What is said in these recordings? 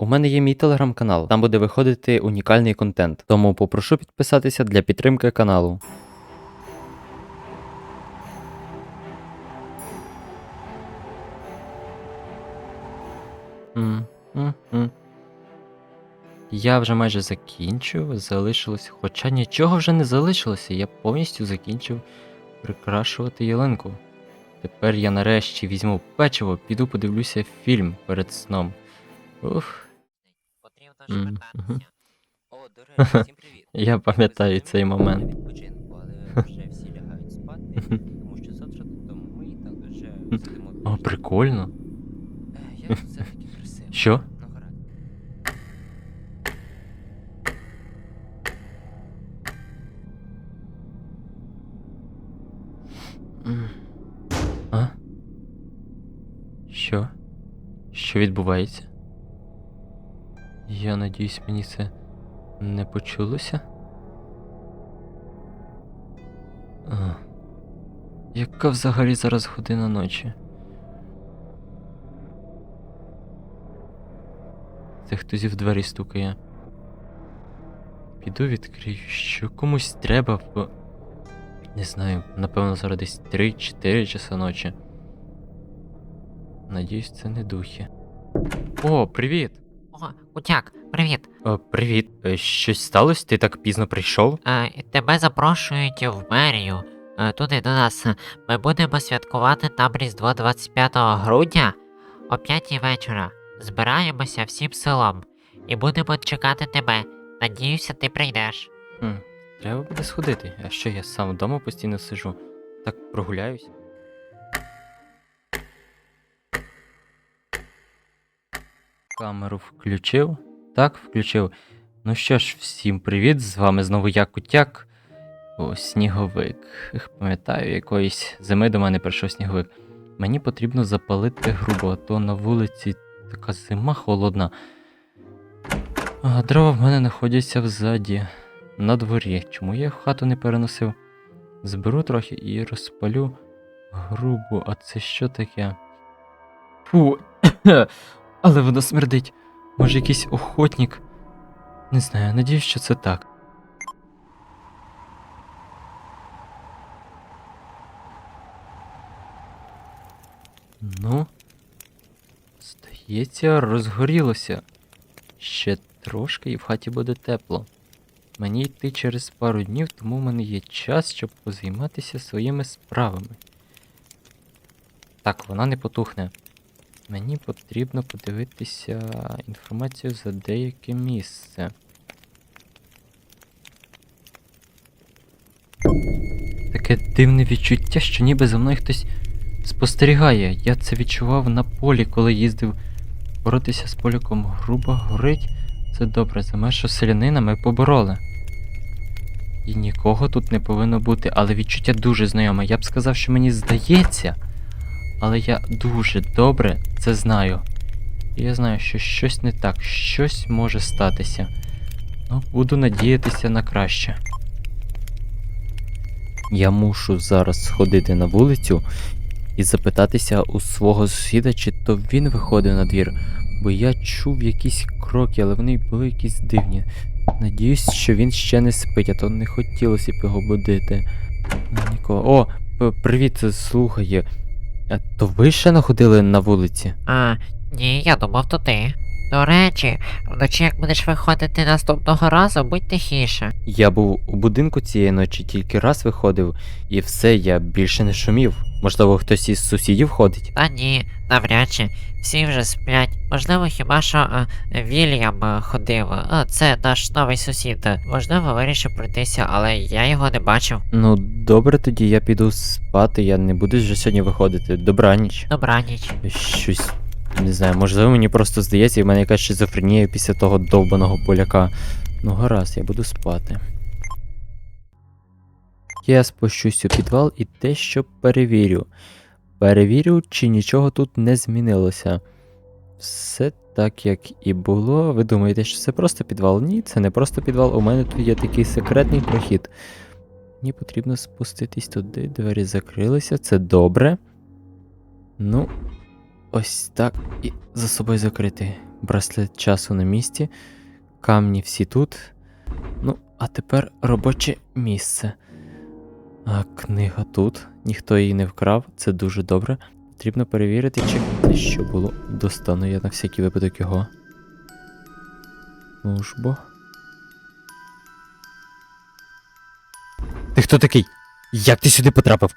У мене є мій телеграм-канал, там буде виходити унікальний контент, тому попрошу підписатися для підтримки каналу. Я вже майже закінчив, залишилось, хоча нічого вже не залишилося, я повністю закінчив прикрашувати ялинку. Тепер я нарешті візьму печиво, піду подивлюся фільм перед сном. Уф, Мгм, вертатися. О, до речі, всім привіт. Я пам'ятаю цей момент. відпочинку, але вже всі лягають спати, тому що завтра додому ми і так вже сидимо. О, прикольно. Е, Як все таки красиво. Що? Ну гаразд. М. А? Що? Що відбувається? Я надіюсь, мені це не почулося? А. Яка взагалі зараз година ночі? Це хтось в двері стукає. Піду відкрию, що комусь треба в. Не знаю, напевно, зараз десь 3-4 часа ночі. Надіюсь, це не духи. О, привіт! О, Утяк, привіт. О, привіт. Е, Щось сталося? Ти так пізно прийшов? Е, тебе запрошують в мерію. Е, туди до нас. Ми будемо святкувати там Різдво 25 грудня о 5 вечора. Збираємося всім селом і будемо чекати тебе. Надіюся, ти прийдеш. Хм, треба буде сходити. А що я сам вдома постійно сижу? Так прогуляюсь. Камеру включив? Так, включив. Ну що ж, всім привіт, з вами знову я Кутяк. О, сніговик. Пам'ятаю, якоїсь зими до мене прийшов сніговик. Мені потрібно запалити грубо, а то на вулиці така зима холодна. А дрова в мене знаходяться взаді, на дворі. Чому я хату не переносив? Зберу трохи і розпалю грубо, а це що таке? Фу, але воно смердить. Може, якийсь охотник? Не знаю, надіюсь, що це так. Ну, здається, розгорілося. Ще трошки і в хаті буде тепло. Мені йти через пару днів, тому в мене є час, щоб позайматися своїми справами. Так, вона не потухне. Мені потрібно подивитися інформацію за деяке місце. Таке дивне відчуття, що ніби за мною хтось спостерігає. Я це відчував на полі, коли їздив боротися з поляком. Грубо горить. Це добре, за межу селянина ми побороли. І нікого тут не повинно бути, але відчуття дуже знайоме. Я б сказав, що мені здається, але я дуже добре це знаю. І я знаю, що щось не так, щось може статися. Ну, буду надіятися на краще. Я мушу зараз сходити на вулицю і запитатися у свого сусіда, чи то він виходив на двір, бо я чув якісь кроки, але вони були якісь дивні. Надіюсь, що він ще не спить, а то не хотілося б його будити. Нікого. О, привіт, слухай. То ви ще находили на вулиці? А, ні, я думав, то ти. До речі, вночі як будеш виходити наступного разу, будь тихіше. Я був у будинку цієї ночі тільки раз виходив, і все, я більше не шумів. Можливо, хтось із сусідів ходить. Та ні, навряд чи. Всі вже сплять. Можливо, хіба що а, Вільям а, ходив. А, це наш новий сусід. Можливо, вирішив пройтися, але я його не бачив. Ну, добре, тоді я піду спати, я не буду вже сьогодні виходити. Добраніч. Добраніч. Щось. Не знаю, можливо, мені просто здається, і в мене якась шизофренія після того довбаного поляка. Ну, гаразд, я буду спати. Я спущусь у підвал і дещо перевірю. Перевірю, чи нічого тут не змінилося. Все так, як і було. Ви думаєте, що це просто підвал? Ні, це не просто підвал. У мене тут є такий секретний прохід. Мені потрібно спуститись туди, двері закрилися, це добре. Ну, ось так і за собою закрити. браслет часу на місці, камні всі тут. Ну, а тепер робоче місце. А книга тут. Ніхто її не вкрав, це дуже добре. Потрібно перевірити, чи те, що було. Достану я на всякий випадок його. Ну. Ти хто такий? Як ти сюди потрапив?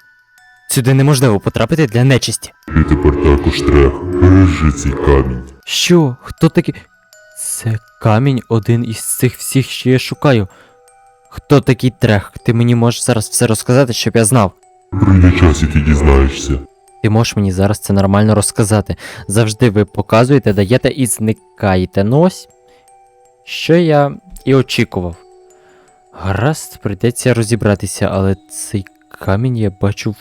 Сюди неможливо потрапити для нечисті. І тепер також трех. Бережи цей камінь. Що? Хто такий? Це камінь один із цих всіх, що я шукаю. Хто такий трех? Ти мені можеш зараз все розказати, щоб я знав. Прийде час, і ти дізнаєшся. Ти можеш мені зараз це нормально розказати. Завжди ви показуєте, даєте і зникаєте. Ну ось, що я і очікував. Гаразд, прийдеться розібратися, але цей камінь я бачу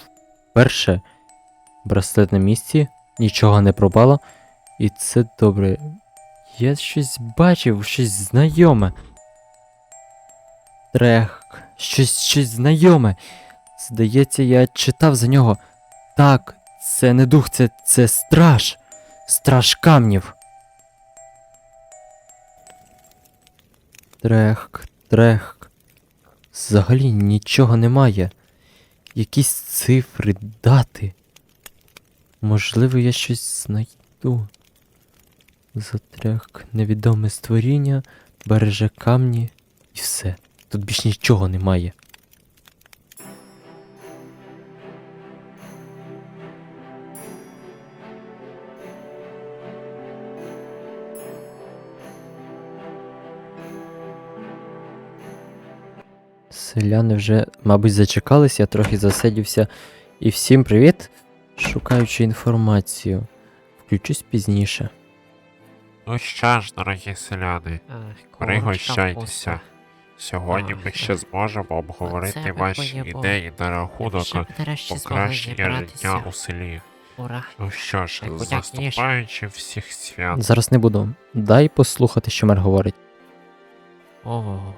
вперше. Браслет на місці, нічого не пропало. І це добре. Я щось бачив, щось знайоме. Трех, щось, щось знайоме. Здається, я читав за нього. Так, це не дух, це, це страж. Страж камнів. Трехк, трехк. Взагалі нічого немає. Якісь цифри, дати. Можливо, я щось знайду. Затрехк, невідоме створіння, береже камні і все. Тут більш нічого немає. Селяни вже, мабуть, зачекались, я трохи засидівся. І всім привіт! Шукаючи інформацію. Включусь пізніше. Ну що ж, дорогі селяни, пригощайтеся. Сьогодні ми ще зможемо обговорити ваші ідеї на рахунок покращення життя у селі. Ура. Ну що ж, Як з удяк ніж. наступаючим всіх свят. Зараз не буду. Дай послухати, що мер говорить. Ого.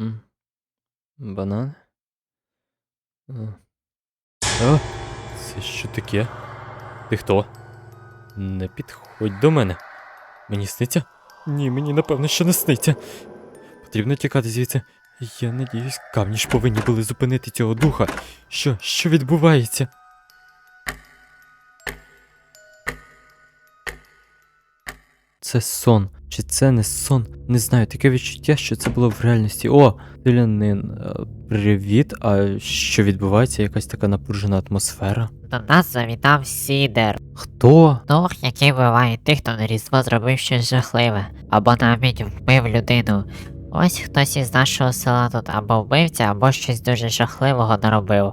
М. Банан? А. Це що таке? Ти хто? Не підходь до мене. Мені сниться? Ні, мені напевно, що не сниться. Потрібно тікати звідси. Я надіюсь, камні ж повинні були зупинити цього духа. Що, що відбувається? Це сон. Чи це не сон? Не знаю, таке відчуття, що це було в реальності. О, селянин, е, привіт. А що відбувається? Якась така напружена атмосфера. До нас завітав Сідер. Хто? Дух, який вбиває тих, хто на Різдво зробив щось жахливе, або навіть вбив людину. Ось хтось із нашого села тут або вбивця, або щось дуже жахливого наробив.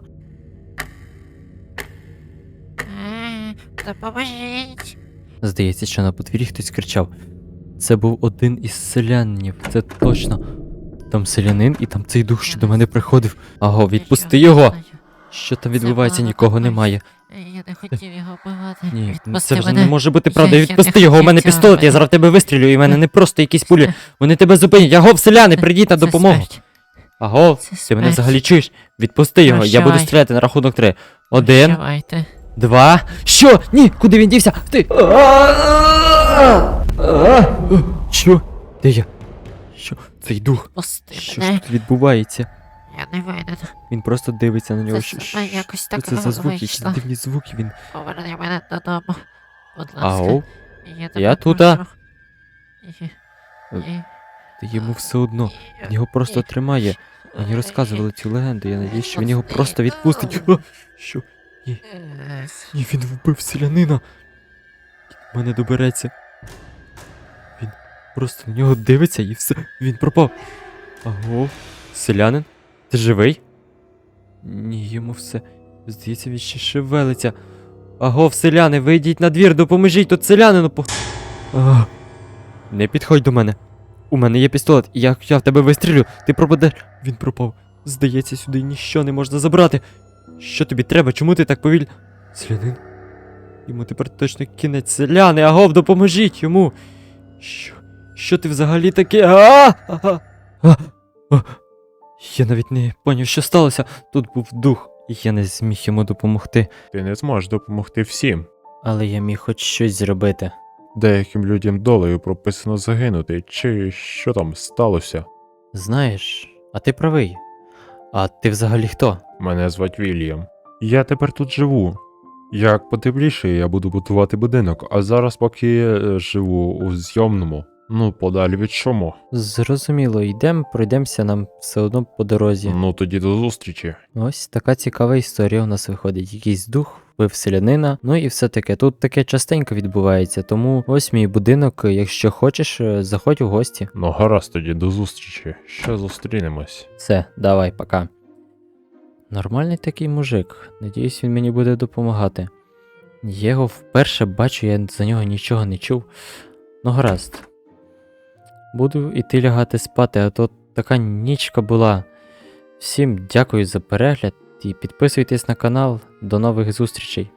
Допоможіть. Здається, що на подвір'ї хтось кричав. Це був один із селянинів, це точно. Там селянин і там цей дух, що до мене приходив. Аго, відпусти його! Що там відбувається, нікого немає. Я не хотів його вбивати. Ні, Відпусти це вже мене. не може бути правда. Я- я Відпусти його, у мене пістолет, я зараз тебе вистрілю, і в мене не просто якісь пулі. Вони тебе зупинять. Аго, селяни, прийдіть на допомогу. Аго, Це ти мене взагалі чуєш? Відпусти його, я буду стріляти на рахунок три. Один, Прощавайте. два. Що? Ні, куди він дівся? Ти. Що? Де я? Що? Цей дух? Пусти Що ж мене. тут відбувається? Я не винен. Він просто дивиться на нього. Це Що, якось що так це за звуки? Які вийшло. дивні звуки він. Поверни мене додому. Будь ласка. Ау, Я, я допоможу. тута. І- і- та йому все одно. Він його просто тримає. Мені розказували цю легенду, я надіюсь, що він його просто відпустить. О, Що? Е, Ні, він вбив селянина. Мене добереться. Просто на нього дивиться і все. Він пропав. Аго, селянин? Ти живий? Ні, йому все. Здається, він ще шевелиться. Аго, селяни, вийдіть на двір, допоможіть тут селянину по. А, не підходь до мене. У мене є пістолет, і як я в тебе вистрілю, ти пропадеш. Він пропав. Здається, сюди ніщо не можна забрати. Що тобі треба? Чому ти так повіль... Селянин? Йому тепер точно кінець селяни, агов, допоможіть йому. Що? Що ти взагалі таке? А! А! А! А! Я навіть не поняв, що сталося. Тут був дух, і Я не зміг йому допомогти, Ти не зможеш допомогти всім. але я міг хоч щось зробити. Деяким людям долею прописано загинути, чи що там сталося. Знаєш, а ти правий. А ти взагалі хто? Мене звать Вільям. Я тепер тут живу. Як потепліше, я буду будувати будинок, а зараз поки е, живу у зйомному, ну подалі від шуму. Зрозуміло, йдемо, пройдемося нам все одно по дорозі. Ну тоді до зустрічі. Ось така цікава історія у нас виходить. Якийсь дух вбив селянина. Ну і все таке. Тут таке частенько відбувається. Тому ось мій будинок. Якщо хочеш, е, заходь у гості. Ну гаразд тоді до зустрічі. Ще зустрінемось. Все, давай, пока. Нормальний такий мужик. Надіюсь, він мені буде допомагати. Я його вперше бачу, я за нього нічого не чув. Ну, гаразд. Буду іти лягати спати, а то така нічка була. Всім дякую за перегляд і підписуйтесь на канал. До нових зустрічей.